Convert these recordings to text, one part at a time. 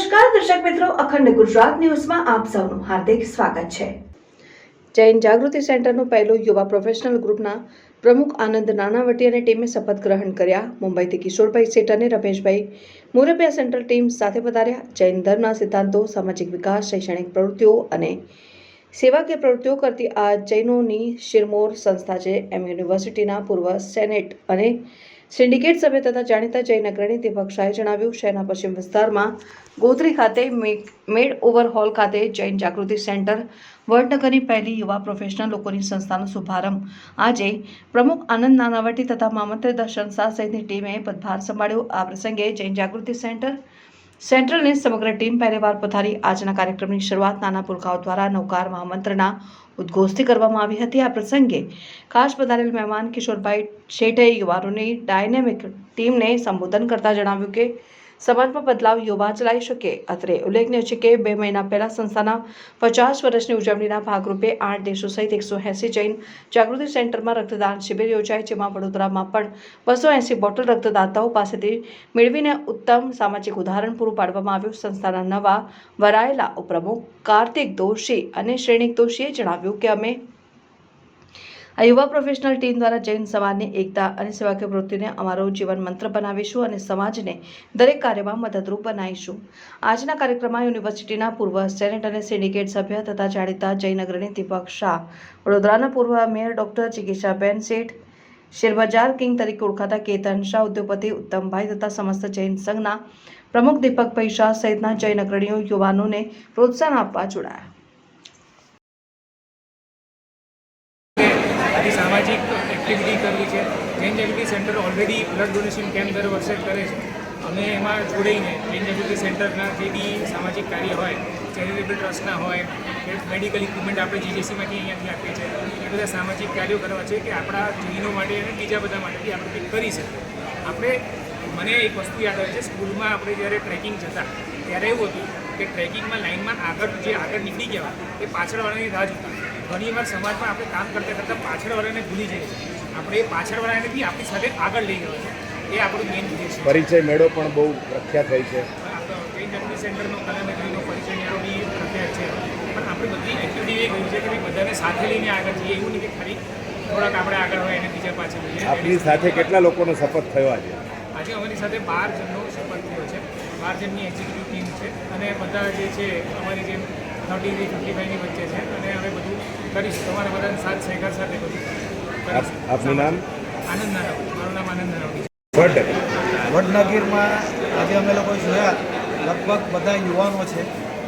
નમસ્કાર, દર્શક મિત્રો. અખંડ ગુજરાત ન્યૂઝમાં આપ સૌનું હાર્દિક સ્વાગત છે. જૈન જાગૃતિ સેન્ટરનું પહેલું યુવા પ્રોફેશનલ ગ્રુપના પ્રમુખ આનંદ નાનાવટી અને ટીમે શપથ ગ્રહણ કર્યા. મુંબઈથી કિશોરભાઈ શેઠ અને રમેશભાઈ મોરબિયા સેન્ટ્રલ ટીમ સાથે પધાર્યા. જૈન ધર્મના સિદ્ધાંતો, સામાજિક વિકાસ, શૈક્ષણિક પ્રવૃત્તિઓ અને સેવાકીય પ્રવૃત્તિઓ કરતી આ જૈનોની શિરમોર સંસ્થા છે. એમ યુનિવર્સિટીના પૂર્વ સેનેટ અને સિન્ડિકેટ સભ્ય તથા જાણીતા જૈન અગ્રણી દીપક શાહે જણાવ્યું, શહેરના પશ્ચિમ વિસ્તારમાં ગોત્રી ખાતે મેડ ઓવર હોલ ખાતે જૈન જાગૃતિ સેન્ટર, વડનગરની પહેલી યુવા પ્રોફેશનલ લોકોની સંસ્થાનો શુભારંભ. આજે પ્રમુખ આનંદ નાનાવટી તથા મામંત્ર દર્શન શાહ સહિતની ટીમે પદભાર સંભાળ્યો. આ પ્રસંગે જૈન જાગૃતિ સેન્ટર સેન્ટ્રલની સમગ્ર ટીમ પહેલીવાર પધારી. આજના કાર્યક્રમની શરૂઆત નાના પુરખાઓ દ્વારા નૌકાર મહામંત્રના ઉદ્ઘોષથી કરવામાં આવી હતી. આ પ્રસંગે ખાસ પધારેલ મહેમાન કિશોરભાઈ શેઠે યુવાનોની ડાયનેમિક ટીમને સંબોધન કરતા જણાવ્યું કે સમાજમાં બદલાવ યુવા જ લાવી શકે. અત્રે ઉલ્લેખનીય છે કે બે મહિના પહેલા સંસ્થાના પચાસ વર્ષની ઉજવણીના ભાગરૂપે આઠ દેશો સહિત એકસો એંસી જૈન જાગૃતિ સેન્ટરમાં રક્તદાન શિબિર યોજાય જેમાં વડોદરામાં પણ બસો એંસી બોટલ રક્તદાતાઓ પાસેથી મેળવીને ઉત્તમ સામાજિક ઉદાહરણ પૂરું પાડવામાં આવ્યું. સંસ્થાના નવા વરાયેલા ઉપપ્રમુખ કાર્તિક દોશી અને શ્રેણિક દોશીએ જણાવ્યું કે અમે આ યુવા પ્રોફેશનલ ટીમ દ્વારા જૈન સમાજની એકતા અને સેવાકીય વૃત્તિને અમારો જીવન મંત્ર બનાવીશું અને સમાજને દરેક કાર્યમાં મદદરૂપ બનાવીશું. આજના કાર્યક્રમમાં યુનિવર્સિટીના પૂર્વ સેનેટ અને સિન્ડિકેટ સભ્ય તથા જાણીતા જૈન અગ્રણી દીપક શાહ, વડોદરાના પૂર્વ મેયર ડોક્ટર ચિકિત્સાબેન શેઠ, શેરબજાર કિંગ તરીકે ઓળખાતા કેતન શાહ, ઉદ્યોગપતિ ઉત્તમભાઈ તથા સમસ્ત જૈન સંઘના પ્રમુખ દીપકભાઈ શાહ સહિતના જૈન અગ્રણીઓ યુવાનોને પ્રોત્સાહન આપવા જોડાયા આથી સામાજિક એક્ટિવિટી કરવી છે. Jain Jagruti centre already blood donation camp દર વર્ષે કરે છે. અમે એમાં જોડાઈને જૈન જાગૃતિ સેન્ટરના જે બી સામાજિક કાર્ય હોય ચેરિટેબલ ટ્રસ્ટના હોય, કે મેડિકલ ઇક્વિપમેન્ટ આપણે જીજેસીમાંથી અહીંયાથી આપીએ છીએ, એ બધા સામાજિક કાર્યો કરવા છે કે આપણા જૈનો માટે અને બીજા બધા માટેથી આપણે કંઈક કરી શકીએ. આપણે, મને એક વસ્તુ યાદ આવે છે, સ્કૂલમાં આપણે જ્યારે ટ્રેકિંગ જતા, ત્યારે એવું હતું કે ટ્રેકિંગમાં લાઇનમાં આગળ જે આગળ નીકળી ગયા, એ પાછળવાળાની રાહ જોતા. ઘણી વાર સમાજમાં આપણે કામ કરતાં કરતાં પાછળવાળાને ભૂલી જઈએ છીએ. આપણે એ પાછળવાળાને બી આપણી સાથે આગળ લઈ ગયો છે. એ આપણું મેઇન છે. પરિચય મેળો પણ બહુ પ્રખ્યાત હોય છે. કઈ સેન્ટરનો કલાનગરીનો પરિચય મેળો બી પ્રખ્યાત છે. પણ આપણે બધી એક્ટિવિટી એ કહ્યું છે કે બધાને સાથે લઈને આગળ જઈએ એવું નહીં કે ખાલી થોડાક આપણે આગળ હોય અને બીજા પાછળ જઈએ. આપની સાથે કેટલા લોકોનો શપથ થયો આજે? આજે અમારી સાથે બાર જણનો શપથ થયો છે. બાર જણની એક્ઝિક્યુટિવ ટીમ છે. અને બધા જે છે અમારી જેમ થર્ટીથી ફિફ્ટી ફાઈવની વચ્ચે છે. અને અમે બધું કરીશું. તમારા બધા સાથ સહકાર સાથે બધું આપનું નામ? આનંદ નારાવડી મારું નામ આનંદ નારાવડી છે. વડ. વડનગીરમાં આજે અમે લોકો જોયા. લગભગ બધા યુવાનો છે.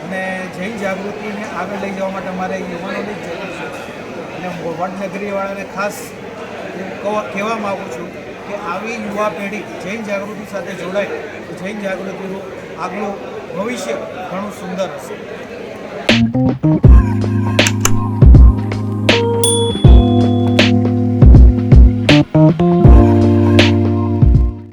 અને જૈન જાગૃતિને આગળ લઈ જવા માટે અમારે યુવાનોની જ જરૂર છે. અને વડનગરીવાળાને ખાસ હું કહવા- કહેવા માગું છું કે આવી યુવા પેઢી જૈન જાગૃતિ સાથે જોડાય તો જૈન જાગૃતિનું આગલું ભવિષ્ય ઘણું સુંદર હશે. Mm-hmm.